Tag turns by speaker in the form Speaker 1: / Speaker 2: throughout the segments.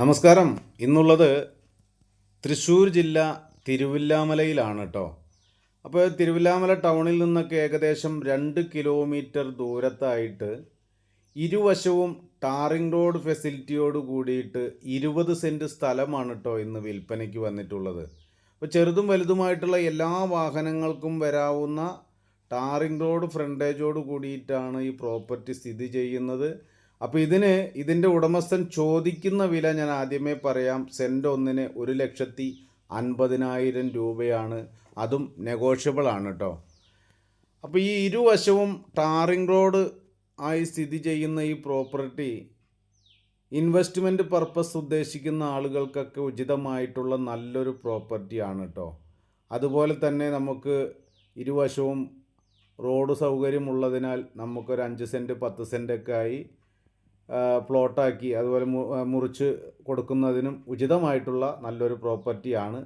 Speaker 1: നമസ്കാരം. ഇന്നുള്ളത് തൃശ്ശൂർ ജില്ല തിരുവില്ലാമലയിലാണ് കേട്ടോ അപ്പോൾ തിരുവില്ലാമല ടൗണിൽ നിന്നൊക്കെ ഏകദേശം രണ്ട് കിലോമീറ്റർ ദൂരത്തായിട്ട് ഇരുവശവും ടാറിംഗ് റോഡ് ഫെസിലിറ്റിയോട് കൂടിയിട്ട് ഇരുപത് സെന്റ് സ്ഥലമാണ് കേട്ടോ ഇന്ന് വിൽപ്പനയ്ക്ക് വന്നിട്ടുള്ളത്. അപ്പോൾ ചെറുതും വലുതുമായിട്ടുള്ള എല്ലാ വാഹനങ്ങൾക്കും വരാവുന്ന ടാറിംഗ് റോഡ് ഫ്രണ്ടേജോട് കൂടിയിട്ടാണ് ഈ പ്രോപ്പർട്ടി സ്ഥിതി ചെയ്യുന്നത്. അപ്പോൾ ഇതിന് ഇതിന്റെ ഉടമസ്ഥൻ ചോദിക്കുന്ന വില ഞാൻ ആദ്യമേ പറയാം. സെന്റ് ഒന്നിന് ഒരു ലക്ഷത്തി അൻപതിനായിരം രൂപയാണ്. അതും നെഗോഷ്യബിൾ ആണ് കേട്ടോ അപ്പോൾ ഈ ഇരുവശവും ടാറിംഗ് റോഡ് ആയി സ്ഥിതി ചെയ്യുന്ന ഈ പ്രോപ്പർട്ടി ഇൻവെസ്റ്റ്മെന്റ് പർപ്പസ് ഉദ്ദേശിക്കുന്ന ആളുകൾക്കൊക്കെ ഉചിതമായിട്ടുള്ള നല്ലൊരു പ്രോപ്പർട്ടിയാണ് കേട്ടോ അതുപോലെ തന്നെ നമുക്ക് ഇരുവശവും റോഡ് സൗകര്യമുള്ളതിനാൽ നമുക്കൊരു അഞ്ച് സെന്റ് പത്ത് സെന്റൊക്കെ ആയി പ്ലോട്ടാക്കി അതുപോലെ മുറിച്ച് കൊടുക്കുന്നതിനും ഉചിതമായിട്ടുള്ള നല്ലൊരു പ്രോപ്പർട്ടിയാണ്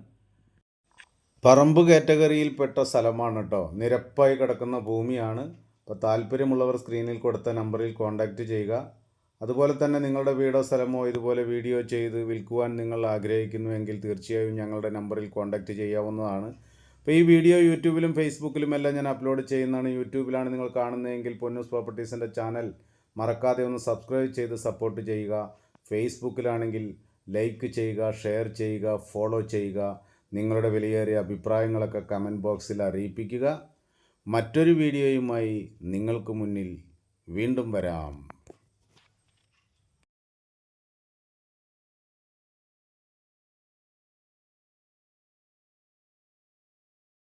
Speaker 1: പറമ്പ് കാറ്റഗറിയിൽപ്പെട്ട സ്ഥലമാണ് കേട്ടോ നിരപ്പായി കിടക്കുന്ന ഭൂമിയാണ്. അപ്പോൾ താല്പര്യമുള്ളവർ സ്ക്രീനിൽ കൊടുത്ത നമ്പറിൽ കോൺടാക്റ്റ് ചെയ്യുക. അതുപോലെ തന്നെ നിങ്ങളുടെ വീടോ സ്ഥലമോ ഇതുപോലെ വീഡിയോ ചെയ്ത് വിൽക്കുവാൻ നിങ്ങൾ ആഗ്രഹിക്കുന്നുവെങ്കിൽ തീർച്ചയായും ഞങ്ങളുടെ നമ്പറിൽ കോൺടാക്റ്റ് ചെയ്യാവുന്നതാണ്. അപ്പോൾ ഈ വീഡിയോ യൂട്യൂബിലും ഫേസ്ബുക്കിലും എല്ലാം ഞാൻ അപ്ലോഡ് ചെയ്യുന്നതാണ്. യൂട്യൂബിലാണ് നിങ്ങൾ കാണുന്നതെങ്കിൽ പൊന്നൂസ് പ്രോപ്പർട്ടീസിന്റെ ചാനൽ മറക്കാതെ ഒന്ന് സബ്സ്ക്രൈബ് ചെയ്ത് സപ്പോർട്ട് ചെയ്യുക. ഫേസ്ബുക്കിലാണെങ്കിൽ ലൈക്ക് ചെയ്യുക ഷെയർ ചെയ്യുക ഫോളോ ചെയ്യുക. നിങ്ങളുടെ വിലയേറിയ അഭിപ്രായങ്ങളൊക്കെ കമന്റ് ബോക്സിൽ അറിയിപ്പിക്കുക. മറ്റൊരു വീഡിയോയുമായി നിങ്ങൾക്ക് മുന്നിൽ വീണ്ടും വരാം.